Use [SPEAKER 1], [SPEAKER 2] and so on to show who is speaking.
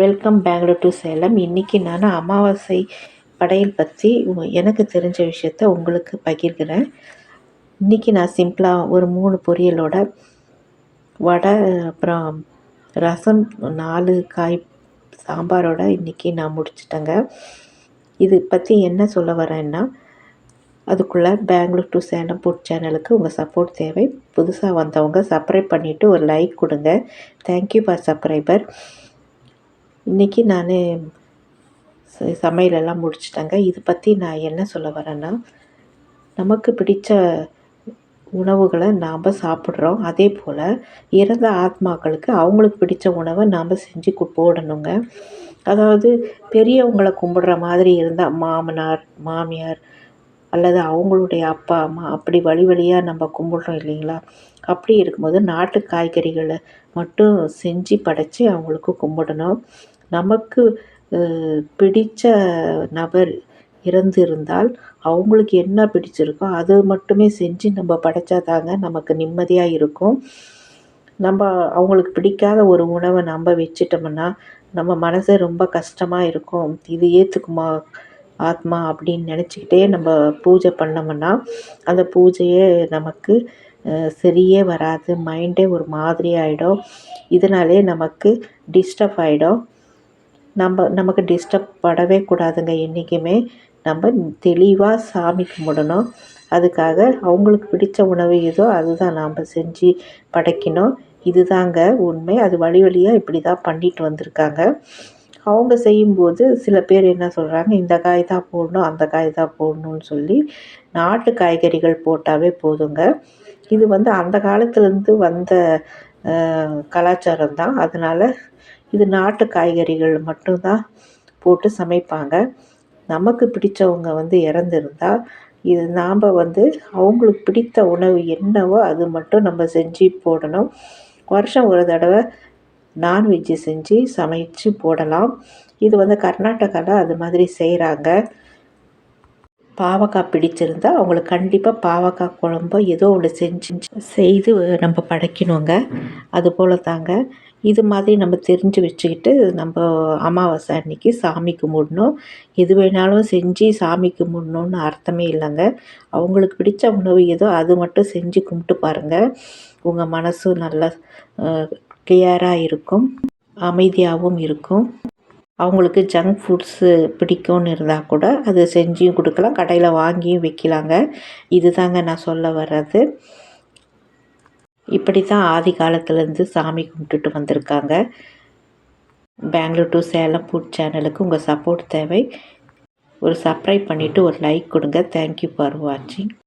[SPEAKER 1] Welcome Bangalore to Salem இன்றைக்கி நான் அமாவாசை படையல் பற்றி எனக்கு தெரிஞ்ச விஷயத்த உங்களுக்கு பகிர்கிறேன். இன்றைக்கி நான் சிம்பிளாக ஒரு மூணு பொரியலோட வடை அப்புறம் ரசம் நாலு காய் சாம்பாரோட இன்றைக்கி நான் முடிச்சிட்டேங்க. இது பற்றி என்ன சொல்ல வரேன்னா அதுக்குள்ளே பெங்களூர் டு சேலம் ஃபுட் சேனலுக்கு உங்கள் சப்போர்ட் தேவை. புதுசாக வந்தவங்க சப்ஸ்கிரைப் பண்ணிவிட்டு ஒரு லைக் கொடுங்க. தேங்க்யூ ஃபார் சப்ஸ்கிரைபர் இன்றைக்கி நான் சமையலெல்லாம் முடிச்சிட்டேங்க. இது பற்றி நான் என்ன சொல்ல வரேன்னா நமக்கு பிடித்த உணவுகளை நாம் சாப்பிட்றோம். அதே போல் இறந்த ஆத்மாக்களுக்கு அவங்களுக்கு பிடித்த உணவை நாம் செஞ்சு போடணுங்க. அதாவது பெரியவங்களை கும்பிடுற மாதிரி இருந்தால் மாமனார் மாமியார் அல்லது அவங்களுடைய அப்பா அம்மா அப்படி வழி வழியாக நம்ம கும்பிட்றோம் இல்லைங்களா? அப்படி இருக்கும்போது நாட்டு காய்கறிகளை மட்டும் செஞ்சு படைச்சி அவங்களுக்கு கும்பிடணும். நமக்கு பிடித்த நபர் இறந்து இருந்தால் அவங்களுக்கு என்ன பிடிச்சிருக்கோ அது மட்டுமே செஞ்சு நம்ம படைச்சா தாங்க நமக்கு நிம்மதியாக இருக்கும். நம்ம அவங்களுக்கு பிடிக்காத ஒரு உணவை நம்ம வச்சிட்டோம்னா நம்ம மனசு ரொம்ப கஷ்டமாக இருக்கும். இது ஏற்றுக்குமா ஆத்மா அப்படின்னு நினச்சிக்கிட்டே நம்ம பூஜை பண்ணோம்னா அந்த பூஜையே நமக்கு சரியே வராது. மைண்டே ஒரு மாதிரி ஆகிடும் இதனாலே நமக்கு டிஸ்டர்ப் ஆகிடும் நம்ம நமக்கு டிஸ்டர்ப் படவே கூடாதுங்க என்றைக்குமே நம்ம தெளிவாக சாமி கும்பிடணும். அதுக்காக அவங்களுக்கு பிடித்த உணவு ஏதோ அதுதான் நாம் செஞ்சு படைக்கணும். இதுதாங்க உண்மை. அது வழி வழியாக இப்படி தான் பண்ணிட்டு வந்திருக்காங்க. அவங்க செய்யும்போது சில பேர் என்ன சொல்கிறாங்க இந்த காய் தான் போடணும் அந்த காய் தான் போடணும்னு சொல்லி நாட்டு காய்கறிகள் போட்டாவே போதுங்க. இது வந்து அந்த காலத்துலேருந்து வந்த கலாச்சாரம் தான். அதனால் இது நாட்டு காய்கறிகள் மட்டும்தான் போட்டு சமைப்பாங்க. நமக்கு பிடித்தவங்க வந்து இறந்துருந்தா இது நாம் வந்து அவங்களுக்கு பிடித்த உணவு என்னவோ அது மட்டும் நம்ம செஞ்சு போடணும். வருஷம் ஒரு தடவை நான்வெஜ்ஜு செஞ்சு சமைச்சு போடலாம். இது வந்து கர்நாடகாவில் அது மாதிரி செய்கிறாங்க பாவக்காய் பிடிச்சிருந்தா அவங்களுக்கு கண்டிப்பாக பாவக்காய் குழம்போ ஏதோ ஒன்று செஞ்சு செய்து நம்ம படைக்கணுங்க. அது போல் தாங்க இது மாதிரி நம்ம தெரிஞ்சு வச்சுக்கிட்டு நம்ம அமாவாசை அன்னைக்கு சாமி கும்பிடணும். எது வேணாலும் செஞ்சு சாமி கும்பிடணுன்னு அர்த்தமே இல்லைங்க. அவங்களுக்கு பிடிச்ச உணவு ஏதோ அது மட்டும் செஞ்சு கும்பிட்டு பாருங்கள் உங்கள் மனசும் நல்லா கிளியராக இருக்கும். அமைதியாகவும் இருக்கும். அவங்களுக்கு ஜங்க் ஃபுட்ஸு பிடிக்கும்னு இருந்தால் கூட அது செஞ்சும் கொடுக்கலாம் கடையில் வாங்கியும் விற்கலாங்க இது தாங்க நான் சொல்ல வர்றது. இப்படி தான் ஆதி காலத்துலேருந்து சாமி கும்பிட்டுட்டு வந்திருக்காங்க. பெங்களூர் டு சேலம் ஃபுட் சேனலுக்கு உங்கள் சப்போர்ட் தேவை. ஒரு சப்ஸ்கிரைப் பண்ணிவிட்டு ஒரு லைக் கொடுங்க. தேங்க்யூ ஃபார் வாட்சிங்